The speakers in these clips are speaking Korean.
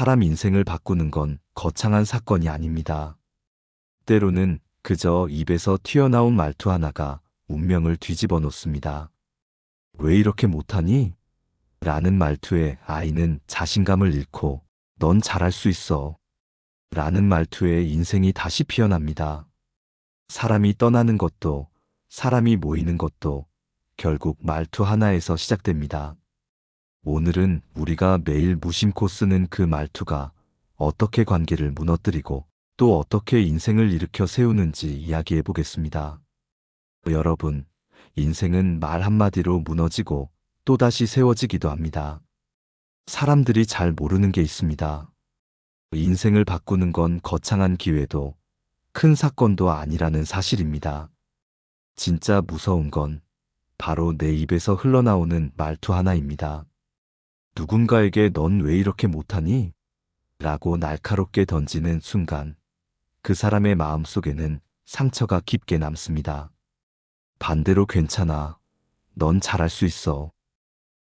사람 인생을 바꾸는 건 거창한 사건이 아닙니다. 때로는 그저 입에서 튀어나온 말투 하나가 운명을 뒤집어 놓습니다. 왜 이렇게 못하니? 라는 말투에 아이는 자신감을 잃고 넌 잘할 수 있어. 라는 말투에 인생이 다시 피어납니다. 사람이 떠나는 것도 사람이 모이는 것도 결국 말투 하나에서 시작됩니다. 오늘은 우리가 매일 무심코 쓰는 그 말투가 어떻게 관계를 무너뜨리고 또 어떻게 인생을 일으켜 세우는지 이야기해 보겠습니다. 여러분, 인생은 말 한마디로 무너지고 또다시 세워지기도 합니다. 사람들이 잘 모르는 게 있습니다. 인생을 바꾸는 건 거창한 기회도 큰 사건도 아니라는 사실입니다. 진짜 무서운 건 바로 내 입에서 흘러나오는 말투 하나입니다. 누군가에게 넌 왜 이렇게 못하니? 라고 날카롭게 던지는 순간 그 사람의 마음 속에는 상처가 깊게 남습니다. 반대로 괜찮아. 넌 잘할 수 있어.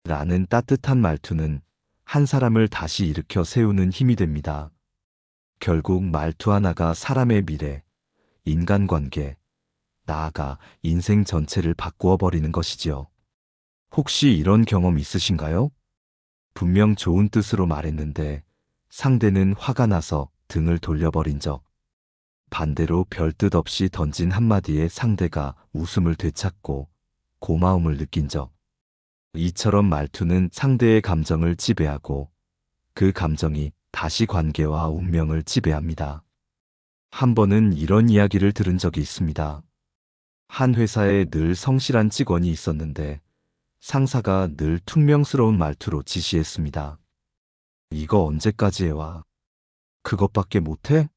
라는 따뜻한 말투는 한 사람을 다시 일으켜 세우는 힘이 됩니다. 결국 말투 하나가 사람의 미래, 인간관계, 나아가 인생 전체를 바꾸어 버리는 것이지요. 혹시 이런 경험 있으신가요? 분명 좋은 뜻으로 말했는데 상대는 화가 나서 등을 돌려버린 적. 반대로 별 뜻 없이 던진 한마디에 상대가 웃음을 되찾고 고마움을 느낀 적. 이처럼 말투는 상대의 감정을 지배하고 그 감정이 다시 관계와 운명을 지배합니다. 한 번은 이런 이야기를 들은 적이 있습니다. 한 회사에 늘 성실한 직원이 있었는데 상사가 늘 퉁명스러운 말투로 지시했습니다. 이거 언제까지 해와? 그것밖에 못해?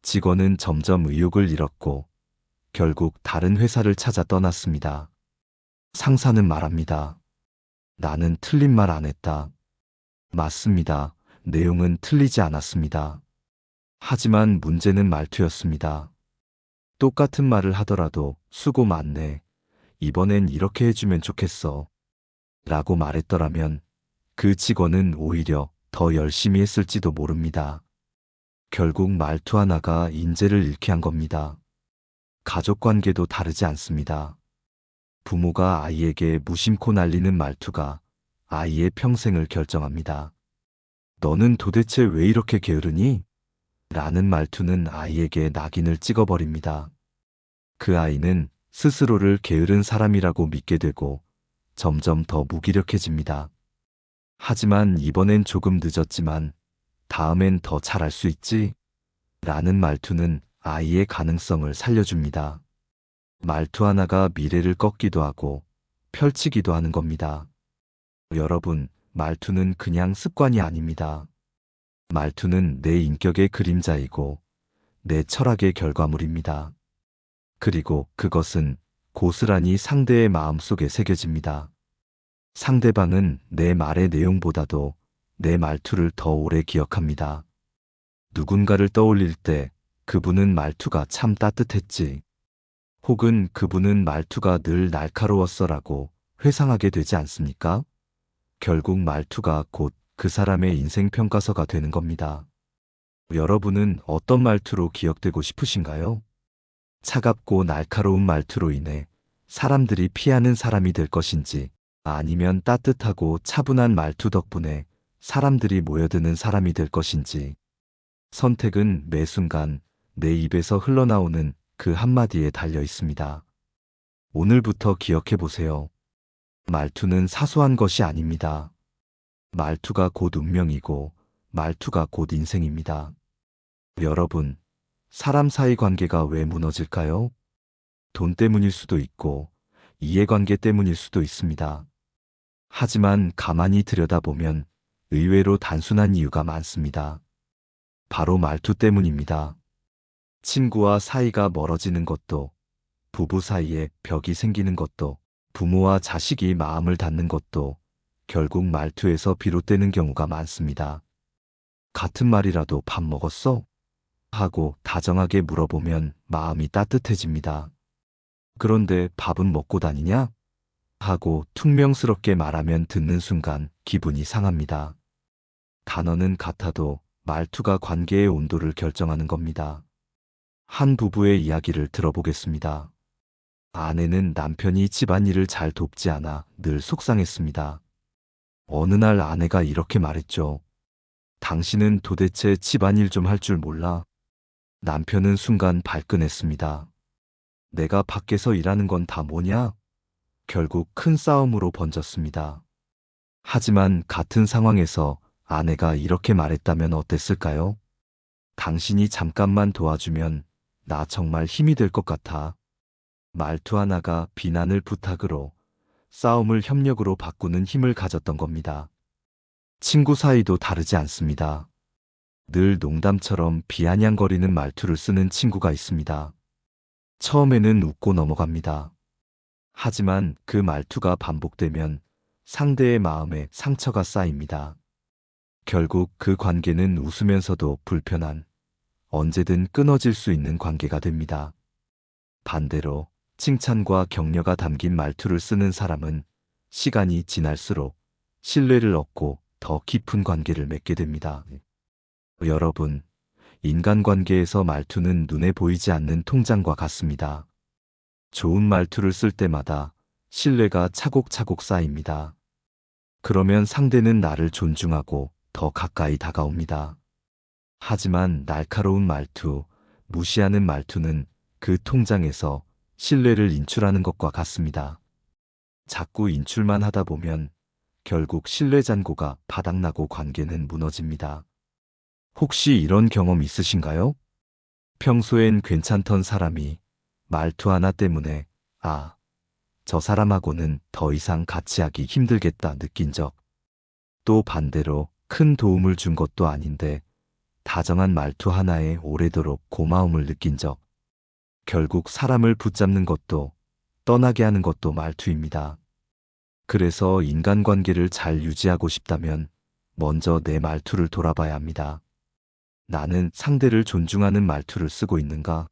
직원은 점점 의욕을 잃었고 결국 다른 회사를 찾아 떠났습니다. 상사는 말합니다. 나는 틀린 말 안 했다. 맞습니다. 내용은 틀리지 않았습니다. 하지만 문제는 말투였습니다. 똑같은 말을 하더라도 수고 많네. 이번엔 이렇게 해주면 좋겠어. 라고 말했더라면 그 직원은 오히려 더 열심히 했을지도 모릅니다. 결국 말투 하나가 인재를 잃게 한 겁니다. 가족 관계도 다르지 않습니다. 부모가 아이에게 무심코 날리는 말투가 아이의 평생을 결정합니다. 너는 도대체 왜 이렇게 게으르니? 라는 말투는 아이에게 낙인을 찍어버립니다. 그 아이는 스스로를 게으른 사람이라고 믿게 되고 점점 더 무기력해집니다. 하지만 이번엔 조금 늦었지만 다음엔 더 잘할 수 있지? 라는 말투는 아이의 가능성을 살려줍니다. 말투 하나가 미래를 꺾기도 하고 펼치기도 하는 겁니다. 여러분, 말투는 그냥 습관이 아닙니다. 말투는 내 인격의 그림자이고 내 철학의 결과물입니다. 그리고 그것은 고스란히 상대의 마음 속에 새겨집니다. 상대방은 내 말의 내용보다도 내 말투를 더 오래 기억합니다. 누군가를 떠올릴 때 그분은 말투가 참 따뜻했지. 혹은 그분은 말투가 늘 날카로웠어라고 회상하게 되지 않습니까? 결국 말투가 곧 그 사람의 인생 평가서가 되는 겁니다. 여러분은 어떤 말투로 기억되고 싶으신가요? 차갑고 날카로운 말투로 인해 사람들이 피하는 사람이 될 것인지 아니면 따뜻하고 차분한 말투 덕분에 사람들이 모여드는 사람이 될 것인지 선택은 매 순간 내 입에서 흘러나오는 그 한마디에 달려 있습니다. 오늘부터 기억해 보세요. 말투는 사소한 것이 아닙니다. 말투가 곧 운명이고 말투가 곧 인생입니다. 여러분, 사람 사이 관계가 왜 무너질까요? 돈 때문일 수도 있고 이해관계 때문일 수도 있습니다. 하지만 가만히 들여다보면 의외로 단순한 이유가 많습니다. 바로 말투 때문입니다. 친구와 사이가 멀어지는 것도, 부부 사이에 벽이 생기는 것도, 부모와 자식이 마음을 닫는 것도 결국 말투에서 비롯되는 경우가 많습니다. 같은 말이라도 밥 먹었어? 하고 다정하게 물어보면 마음이 따뜻해집니다. 그런데 밥은 먹고 다니냐? 하고 퉁명스럽게 말하면 듣는 순간 기분이 상합니다. 단어는 같아도 말투가 관계의 온도를 결정하는 겁니다. 한 부부의 이야기를 들어보겠습니다. 아내는 남편이 집안일을 잘 돕지 않아 늘 속상했습니다. 어느 날 아내가 이렇게 말했죠. 당신은 도대체 집안일 좀 할 줄 몰라. 남편은 순간 발끈했습니다. 내가 밖에서 일하는 건 다 뭐냐? 결국 큰 싸움으로 번졌습니다. 하지만 같은 상황에서 아내가 이렇게 말했다면 어땠을까요? 당신이 잠깐만 도와주면 나 정말 힘이 될 것 같아. 말투 하나가 비난을 부탁으로 싸움을 협력으로 바꾸는 힘을 가졌던 겁니다. 친구 사이도 다르지 않습니다. 늘 농담처럼 비아냥거리는 말투를 쓰는 친구가 있습니다. 처음에는 웃고 넘어갑니다. 하지만 그 말투가 반복되면 상대의 마음에 상처가 쌓입니다. 결국 그 관계는 웃으면서도 불편한, 언제든 끊어질 수 있는 관계가 됩니다. 반대로 칭찬과 격려가 담긴 말투를 쓰는 사람은 시간이 지날수록 신뢰를 얻고 더 깊은 관계를 맺게 됩니다. 여러분, 인간관계에서 말투는 눈에 보이지 않는 통장과 같습니다. 좋은 말투를 쓸 때마다 신뢰가 차곡차곡 쌓입니다. 그러면 상대는 나를 존중하고 더 가까이 다가옵니다. 하지만 날카로운 말투, 무시하는 말투는 그 통장에서 신뢰를 인출하는 것과 같습니다. 자꾸 인출만 하다 보면 결국 신뢰 잔고가 바닥나고 관계는 무너집니다. 혹시 이런 경험 있으신가요? 평소엔 괜찮던 사람이 말투 하나 때문에 아, 저 사람하고는 더 이상 같이 하기 힘들겠다 느낀 적. 또 반대로 큰 도움을 준 것도 아닌데 다정한 말투 하나에 오래도록 고마움을 느낀 적. 결국 사람을 붙잡는 것도 떠나게 하는 것도 말투입니다. 그래서 인간관계를 잘 유지하고 싶다면 먼저 내 말투를 돌아봐야 합니다. 나는 상대를 존중하는 말투를 쓰고 있는가?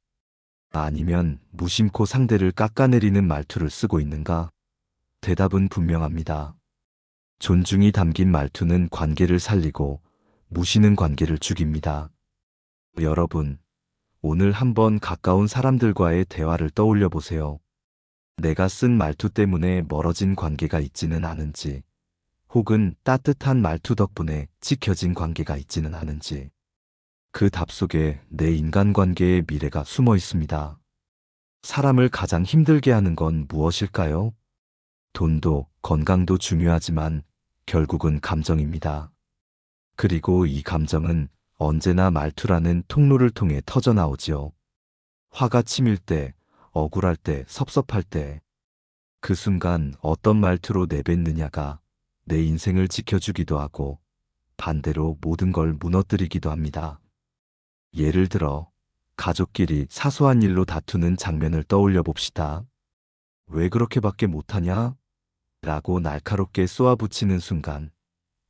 아니면 무심코 상대를 깎아내리는 말투를 쓰고 있는가? 대답은 분명합니다. 존중이 담긴 말투는 관계를 살리고 무시는 관계를 죽입니다. 여러분, 오늘 한번 가까운 사람들과의 대화를 떠올려 보세요. 내가 쓴 말투 때문에 멀어진 관계가 있지는 않은지, 혹은 따뜻한 말투 덕분에 지켜진 관계가 있지는 않은지, 그 답 속에 내 인간관계의 미래가 숨어 있습니다. 사람을 가장 힘들게 하는 건 무엇일까요? 돈도 건강도 중요하지만 결국은 감정입니다. 그리고 이 감정은 언제나 말투라는 통로를 통해 터져 나오지요. 화가 치밀 때, 억울할 때, 섭섭할 때, 그 순간 어떤 말투로 내뱉느냐가 내 인생을 지켜주기도 하고 반대로 모든 걸 무너뜨리기도 합니다. 예를 들어, 가족끼리 사소한 일로 다투는 장면을 떠올려 봅시다. 왜 그렇게밖에 못하냐? 라고 날카롭게 쏘아붙이는 순간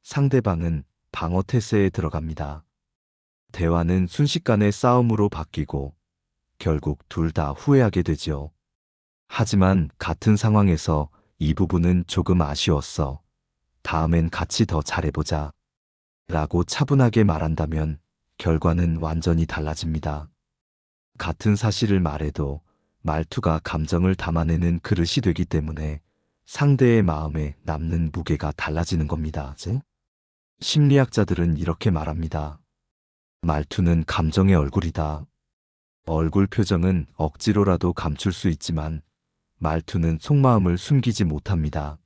상대방은 방어 태세에 들어갑니다. 대화는 순식간에 싸움으로 바뀌고 결국 둘 다 후회하게 되지요. 하지만 같은 상황에서 이 부분은 조금 아쉬웠어. 다음엔 같이 더 잘해보자. 라고 차분하게 말한다면 결과는 완전히 달라집니다. 같은 사실을 말해도 말투가 감정을 담아내는 그릇이 되기 때문에 상대의 마음에 남는 무게가 달라지는 겁니다. 심리학자들은 이렇게 말합니다. 말투는 감정의 얼굴이다. 얼굴 표정은 억지로라도 감출 수 있지만 말투는 속마음을 숨기지 못합니다.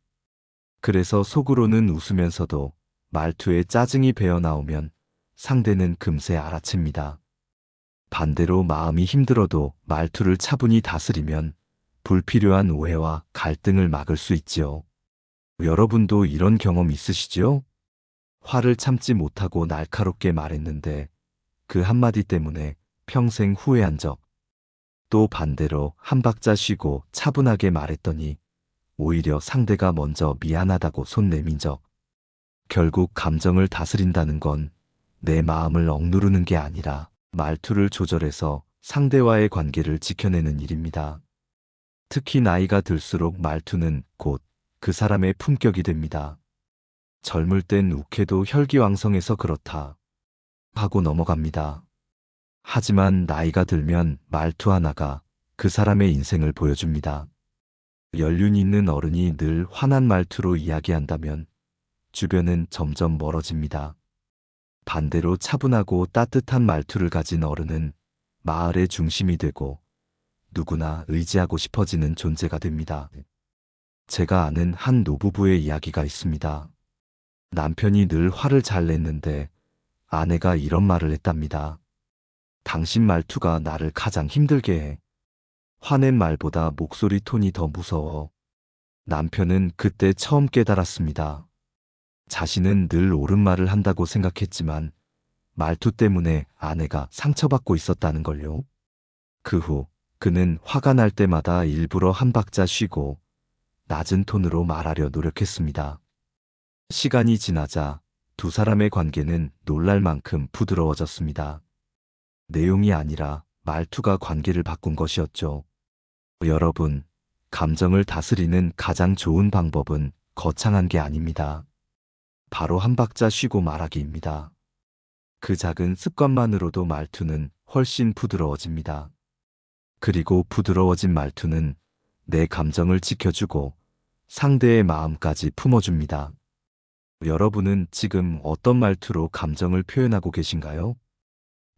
그래서 속으로는 웃으면서도 말투에 짜증이 배어 나오면 상대는 금세 알아챕니다. 반대로 마음이 힘들어도 말투를 차분히 다스리면 불필요한 오해와 갈등을 막을 수 있지요. 여러분도 이런 경험 있으시지요? 화를 참지 못하고 날카롭게 말했는데 그 한마디 때문에 평생 후회한 적. 또 반대로 한 박자 쉬고 차분하게 말했더니 오히려 상대가 먼저 미안하다고 손 내민 적. 결국 감정을 다스린다는 건 내 마음을 억누르는 게 아니라 말투를 조절해서 상대와의 관계를 지켜내는 일입니다. 특히 나이가 들수록 말투는 곧 그 사람의 품격이 됩니다. 젊을 땐 욱해도 혈기왕성해서 그렇다. 하고 넘어갑니다. 하지만 나이가 들면 말투 하나가 그 사람의 인생을 보여줍니다. 연륜 있는 어른이 늘 환한 말투로 이야기한다면 주변은 점점 멀어집니다. 반대로 차분하고 따뜻한 말투를 가진 어른은 마을의 중심이 되고 누구나 의지하고 싶어지는 존재가 됩니다. 제가 아는 한 노부부의 이야기가 있습니다. 남편이 늘 화를 잘 냈는데 아내가 이런 말을 했답니다. 당신 말투가 나를 가장 힘들게 해. 화낸 말보다 목소리 톤이 더 무서워. 남편은 그때 처음 깨달았습니다. 자신은 늘 옳은 말을 한다고 생각했지만 말투 때문에 아내가 상처받고 있었다는 걸요. 그 후 그는 화가 날 때마다 일부러 한 박자 쉬고 낮은 톤으로 말하려 노력했습니다. 시간이 지나자 두 사람의 관계는 놀랄 만큼 부드러워졌습니다. 내용이 아니라 말투가 관계를 바꾼 것이었죠. 여러분, 감정을 다스리는 가장 좋은 방법은 거창한 게 아닙니다. 바로 한 박자 쉬고 말하기입니다. 그 작은 습관만으로도 말투는 훨씬 부드러워집니다. 그리고 부드러워진 말투는 내 감정을 지켜주고 상대의 마음까지 품어줍니다. 여러분은 지금 어떤 말투로 감정을 표현하고 계신가요?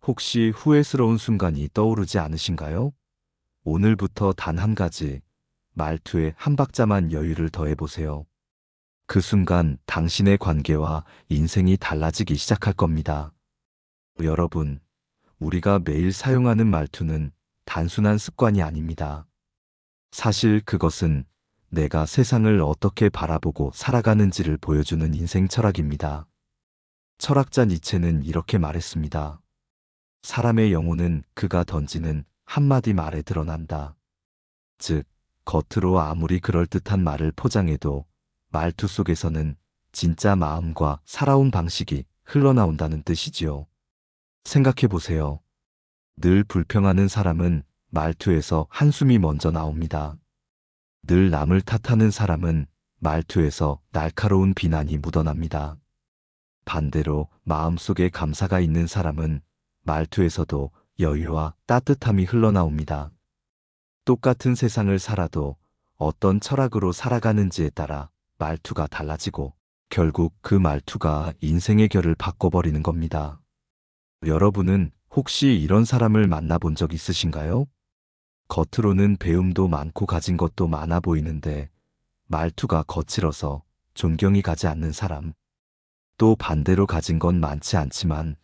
혹시 후회스러운 순간이 떠오르지 않으신가요? 오늘부터 단 한 가지, 말투에 한 박자만 여유를 더해보세요. 그 순간 당신의 관계와 인생이 달라지기 시작할 겁니다. 여러분, 우리가 매일 사용하는 말투는 단순한 습관이 아닙니다. 사실 그것은 내가 세상을 어떻게 바라보고 살아가는지를 보여주는 인생 철학입니다. 철학자 니체는 이렇게 말했습니다. 사람의 영혼은 그가 던지는 한마디 말에 드러난다. 즉, 겉으로 아무리 그럴듯한 말을 포장해도 말투 속에서는 진짜 마음과 살아온 방식이 흘러나온다는 뜻이지요. 생각해 보세요. 늘 불평하는 사람은 말투에서 한숨이 먼저 나옵니다. 늘 남을 탓하는 사람은 말투에서 날카로운 비난이 묻어납니다. 반대로 마음속에 감사가 있는 사람은 말투에서도 여유와 따뜻함이 흘러나옵니다. 똑같은 세상을 살아도 어떤 철학으로 살아가는지에 따라 말투가 달라지고 결국 그 말투가 인생의 결을 바꿔버리는 겁니다. 여러분은 혹시 이런 사람을 만나본 적 있으신가요? 겉으로는 배움도 많고 가진 것도 많아 보이는데 말투가 거칠어서 존경이 가지 않는 사람. 또 반대로 가진 건 많지 않지만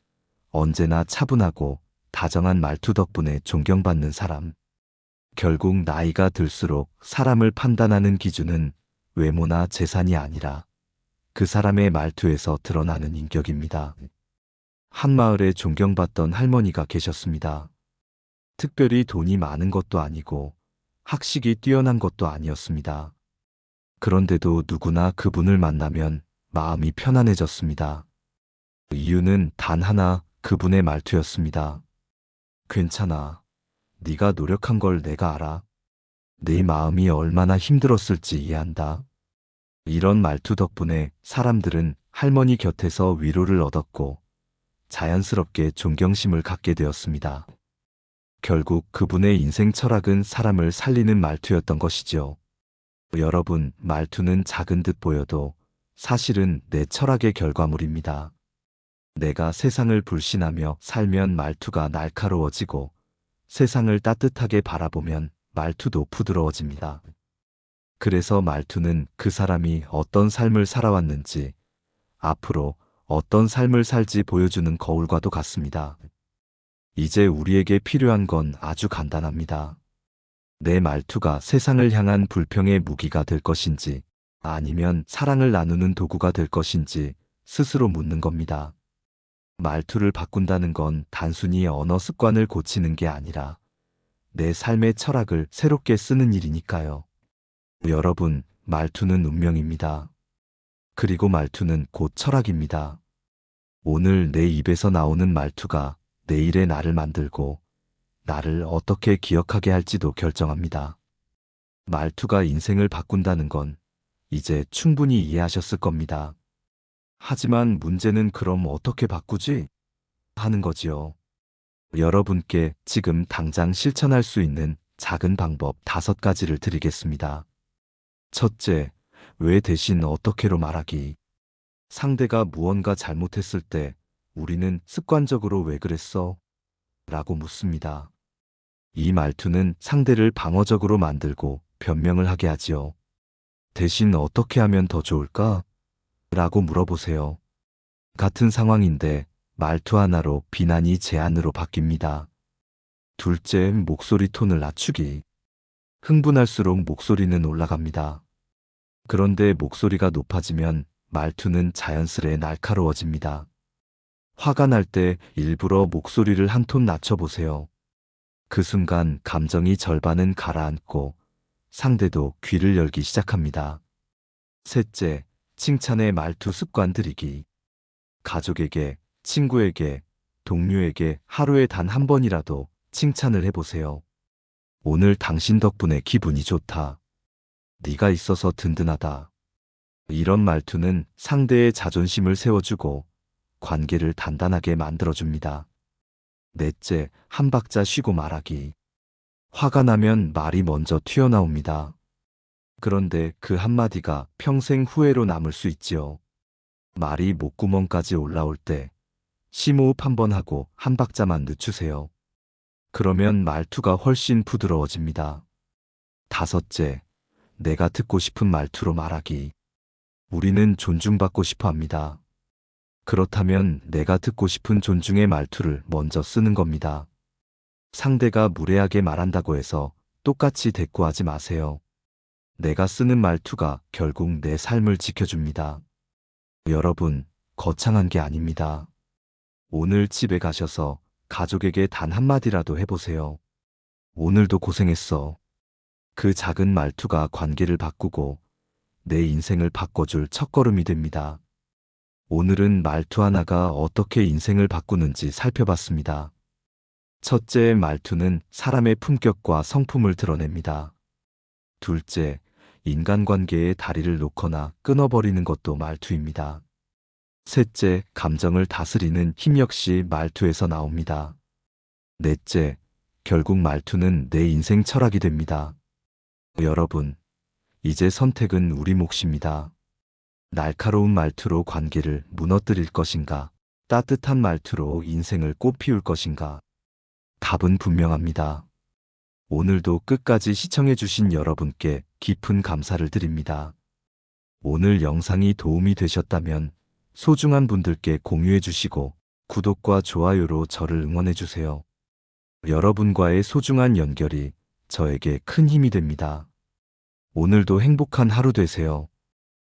언제나 차분하고 다정한 말투 덕분에 존경받는 사람. 결국 나이가 들수록 사람을 판단하는 기준은 외모나 재산이 아니라 그 사람의 말투에서 드러나는 인격입니다. 한 마을에 존경받던 할머니가 계셨습니다. 특별히 돈이 많은 것도 아니고 학식이 뛰어난 것도 아니었습니다. 그런데도 누구나 그분을 만나면 마음이 편안해졌습니다. 이유는 단 하나 그분의 말투였습니다. 괜찮아. 네가 노력한 걸 내가 알아. 네 마음이 얼마나 힘들었을지 이해한다. 이런 말투 덕분에 사람들은 할머니 곁에서 위로를 얻었고 자연스럽게 존경심을 갖게 되었습니다. 결국 그분의 인생 철학은 사람을 살리는 말투였던 것이죠. 여러분, 말투는 작은 듯 보여도 사실은 내 철학의 결과물입니다. 내가 세상을 불신하며 살면 말투가 날카로워지고 세상을 따뜻하게 바라보면 말투도 부드러워집니다. 그래서 말투는 그 사람이 어떤 삶을 살아왔는지, 앞으로 어떤 삶을 살지 보여주는 거울과도 같습니다. 이제 우리에게 필요한 건 아주 간단합니다. 내 말투가 세상을 향한 불평의 무기가 될 것인지, 아니면 사랑을 나누는 도구가 될 것인지 스스로 묻는 겁니다. 말투를 바꾼다는 건 단순히 언어 습관을 고치는 게 아니라 내 삶의 철학을 새롭게 쓰는 일이니까요. 여러분, 말투는 운명입니다. 그리고 말투는 곧 철학입니다. 오늘 내 입에서 나오는 말투가 내일의 나를 만들고 나를 어떻게 기억하게 할지도 결정합니다. 말투가 인생을 바꾼다는 건 이제 충분히 이해하셨을 겁니다. 하지만 문제는 그럼 어떻게 바꾸지? 하는 거지요. 여러분께 지금 당장 실천할 수 있는 작은 방법 다섯 가지를 드리겠습니다. 첫째, 왜 대신 어떻게로 말하기. 상대가 무언가 잘못했을 때 우리는 습관적으로 왜 그랬어? 라고 묻습니다. 이 말투는 상대를 방어적으로 만들고 변명을 하게 하지요. 대신 어떻게 하면 더 좋을까? 라고 물어보세요. 같은 상황인데 말투 하나로 비난이 제안으로 바뀝니다. 둘째, 목소리 톤을 낮추기. 흥분할수록 목소리는 올라갑니다. 그런데 목소리가 높아지면 말투는 자연스레 날카로워집니다. 화가 날 때 일부러 목소리를 한 톤 낮춰보세요. 그 순간 감정이 절반은 가라앉고 상대도 귀를 열기 시작합니다. 셋째, 칭찬의 말투 습관 들이기. 가족에게, 친구에게, 동료에게 하루에 단 한 번이라도 칭찬을 해보세요. 오늘 당신 덕분에 기분이 좋다. 네가 있어서 든든하다. 이런 말투는 상대의 자존심을 세워주고 관계를 단단하게 만들어줍니다. 넷째, 한 박자 쉬고 말하기. 화가 나면 말이 먼저 튀어나옵니다. 그런데 그 한마디가 평생 후회로 남을 수 있지요. 말이 목구멍까지 올라올 때 심호흡 한 번 하고 한 박자만 늦추세요. 그러면 말투가 훨씬 부드러워집니다. 다섯째, 내가 듣고 싶은 말투로 말하기. 우리는 존중받고 싶어 합니다. 그렇다면 내가 듣고 싶은 존중의 말투를 먼저 쓰는 겁니다. 상대가 무례하게 말한다고 해서 똑같이 대꾸하지 마세요. 내가 쓰는 말투가 결국 내 삶을 지켜줍니다. 여러분, 거창한 게 아닙니다. 오늘 집에 가셔서 가족에게 단 한마디라도 해보세요. 오늘도 고생했어. 그 작은 말투가 관계를 바꾸고 내 인생을 바꿔줄 첫걸음이 됩니다. 오늘은 말투 하나가 어떻게 인생을 바꾸는지 살펴봤습니다. 첫째 말투는 사람의 품격과 성품을 드러냅니다. 둘째, 인간관계에 다리를 놓거나 끊어버리는 것도 말투입니다. 셋째, 감정을 다스리는 힘 역시 말투에서 나옵니다. 넷째, 결국 말투는 내 인생 철학이 됩니다. 여러분, 이제 선택은 우리 몫입니다. 날카로운 말투로 관계를 무너뜨릴 것인가, 따뜻한 말투로 인생을 꽃피울 것인가. 답은 분명합니다. 오늘도 끝까지 시청해주신 여러분께 깊은 감사를 드립니다. 오늘 영상이 도움이 되셨다면 소중한 분들께 공유해 주시고 구독과 좋아요로 저를 응원해 주세요. 여러분과의 소중한 연결이 저에게 큰 힘이 됩니다. 오늘도 행복한 하루 되세요.